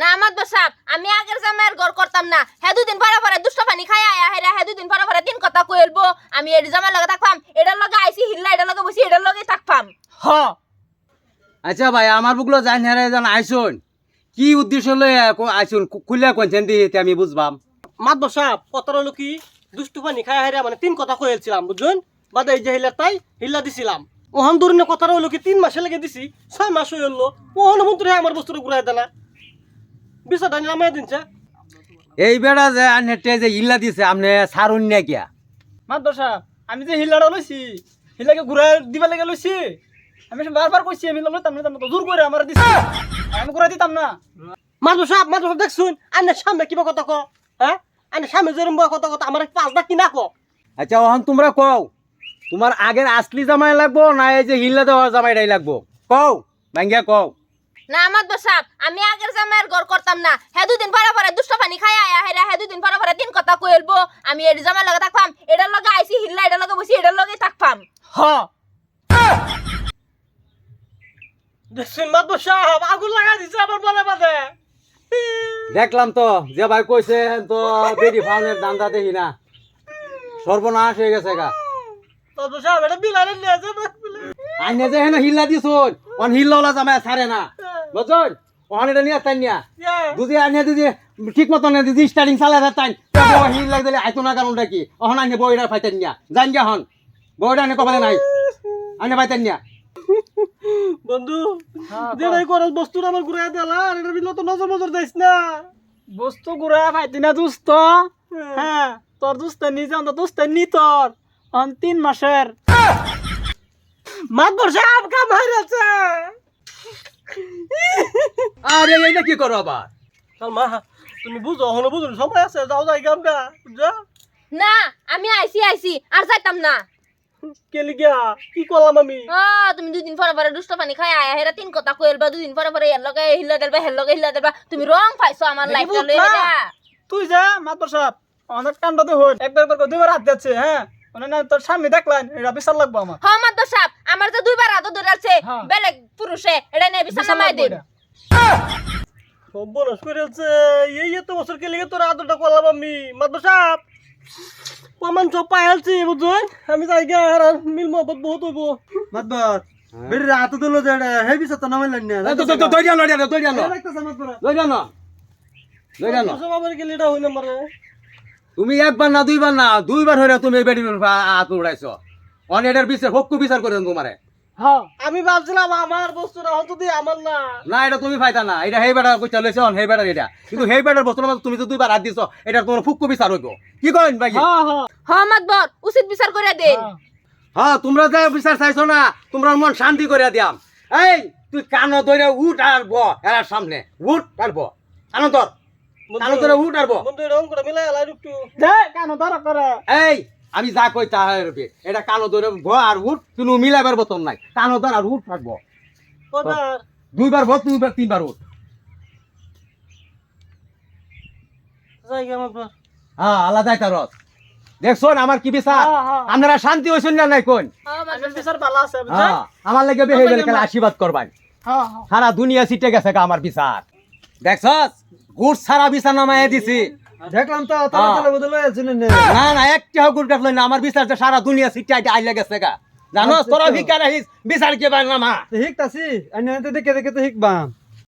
না আমার বসাব আমি আগের জামাইয়ের ঘর করতাম না। হে দুদিন পরে পরে দুষ্ট পানি খাই আয়া হেরা হে দুদিন পরে পরে তিন কথা কইলবো আমি এর জামাই লগে থাকবাম এটার লগে আইছি হিল্লা এটার লগে বসি এটার লগে থাকবাম হ। আচ্ছা ভাই আমার বুকলো জান হেরে জান আইসুন। কি উদ্দেশ্য লই আইসুন? খুলে কোনছেন দিতে আমি বুঝবাম। মাত বসা কতর হলো কি? দুষ্টু পানি খাই হাইরা মানে তিন কথা কয়েছিলাম বুঝছেন? বাদে এই যে হিল্লা তাই হিল্লা দিছিলাম। ওহান দূরে কথা হলো কি তিন মাসে লেগে দিছি ছয় মাস হয়ে হলো ওহান মন্ত্রী আমার বস্তুটা ঘুরাই দেনা। বিষয়টা নামাই দিনছে। এই বেড়া যে নেটে যে ইল্লা দিছে আপনি সারুন না কিয়া? আমি যে হিলাটা লইছি হিলাকে ঘুরাই দিবা লাগে লইছি আমি বারবার কইছি আমি লইতাম না তো জোর করে আমার দিছি। আমি ঘুরাই দিতাম না। দেখছুন আনের সামনে কিবা কথা ক হ্যাঁ? আনের সামনে যেরম কথা কথা আমার পাঁচটা কিনা ক আচ্ছা ওহন তোমরা কও তোমার আগের আসলি জামাই লাগবো না এই যে হিল্লা দেওয়া জামাইটাই লাগবো? কও ভাঙ্গিয়া কও। না আমার বসাব আমি আগের করতাম না। হে দুদিন পরে পরে দুষ্ট পানি খাই আয়া হেরা। হে দুদিন পরে পরে তিন কথা কইলবো আমি এর জামাই লগে থাকবাম এটার লগে আইছি হিল্লা এটার লগে বসি এটার লগে থাকবাম হ। দেখছুন মাত বসা আগুন লাগা দিছে আমার বলে বাদে দেখলাম তো যে ভাই কইছে তো বেরি ফাউনের দান্দা দেখি না। সর্বনাশ হয়ে গেছে গা। মাত বসা এটা বিলারে নিয়ে যাবে। আইনে যে হেন হিল্লা দিছুন অন হিল্লাওলা জামাই সারে না। বুঝছুন? ওখানে এটা নিয়ে তাই নিয়া। দুদি আনে দিদি ঠিক মতো না দিদি স্টার্টিং তাই হিল লাগ দিলে আইতো না কারণটা কি অহন আনে বইটার ফাইতেন নিয়া। জান গিয়া হন বইটা আনে কপালে নাই। আনে ফাইতেন নিয়া। বন্ধু যেটাই করস বস্তুটা আমার ঘুরাই দিলা আর এটার বিলে তো নজর নজর দিস না। বস্তু না দুস্ত। হ্যাঁ তোর দুস্ত নিজে অন্ত দুস্ত নি তোর। অন তিন মাসের। মাত বসা কাম হাইরাছে আরে এইটা কি করো আবার? মা তুমি বুঝো হলো বুঝো সময় আছে যাও যাই গামটা বুঝছ না আমি আইছি আইছি আর যাইতাম না। কেলি গিয়া কি করলাম আমি? ও তুমি দুদিন পরে পরে দুষ্ট পানি খাই আয়া হেরা তিন কথা কইলবা দুদিন পরে পরে এর লগে হিল্লা দেলবা হের লগে হিল্লা দেলবা। তুমি রং পাইছো আমার লাইফটা লই তুই যা মাদ্রাসা অনেক কাণ্ডতে হই একবার একবার করে দুইবার হাত যাচ্ছে হ্যাঁ? মানে না তোর সামনে দেখলেন এটা বিচার লাগবো আমার। হ মাদ্দ সাপ আমার তো দুইবার হাত ধরেছে হ্যাঁ। বেলেগ পুরুষে এটা নিয়ে বিচার মাই দিন। এটা। সব বনস করেছে এই এত বছর কেলি তোর আদরটা করলাম আমি। মাত বসা প্রমাণ সব পাইলছি বুঝছ আমি যাই গিয়া আর মিল মহব্বত বহুত হইব। মাতবার বেরি রাত দিল যে হে বিছ তো নামাইলেন না। দইয়া নড়িয়া দইয়া ন লাগতেছে মাতবার দইয়া ন দইয়া ন সব আমার গেলিটা হই নাম্বারে তুমি একবার না দুইবার না দুইবার হইরা তুমি এই হাত উড়াইছো। অন এটার বিচার হক্কু বিচার করে তোমারে। হ্যাঁ। আমি ভাবছিলাম আমার আমার না। না এটা তুমি পাইতা না। এটা হেই বেটার কইতা লইছে অন হেই বেটার এটা। কিন্তু হেই বেটার বস্তু তুমি তো দুইবার হাত দিছো এটা তোমার ফুক্কু বিচার হইব। কি করেন ভাই হ্যাঁ হ্যাঁ। হ মাতবর উচিত বিচার করে দিন। হ্যাঁ। হ্যাঁ তোমরা যে বিচার চাইছো না তোমরা মন শান্তি করে দিয়াম। এই তুই কানো ধরে উঠ আর ব এরার সামনে। উঠ আর ব। কানো ধর কানো উঠ আর বন্ধু এরকম করে মিলাই আলাই একটু। দে কেন ধরা করে। এই আমি যা কই তা হবে এটা কানো ধরে ব আর উঠ কোনো মিলাবার বতন নাই। কানো ধর আর উঠ থাকব দুইবার ভোট দুইবার তিনবার উঠ। হ্যাঁ আলাদাই তার দেখছ আমার কি বিচার? হ্যাঁ, হ্যাঁ। আপনারা শান্তি হইছেন না নাই কোন? আমার বিচার ভালো আছে বুঝছেন? হ্যাঁ আমার লাগে আশীর্বাদ করবাই হ্যাঁ হ্যাঁ। সারা দুনিয়া সিটে গেছে গা আমার বিচার। দেখছস? গুড় সারা বিচার নামায় দিছি। দেখলাম তো তাহলে তালা বদলে না। না একটাও একটা গুড় কাটলো না আমার বিচার সারা দুনিয়া সিটে আইতে আইলে গেছে গা। জানো আচ্ছা, তোরা তো। ভিকার আহিস বিচার কে বাই নামা হিকতাছি দেখে দেখে তো হিকবাম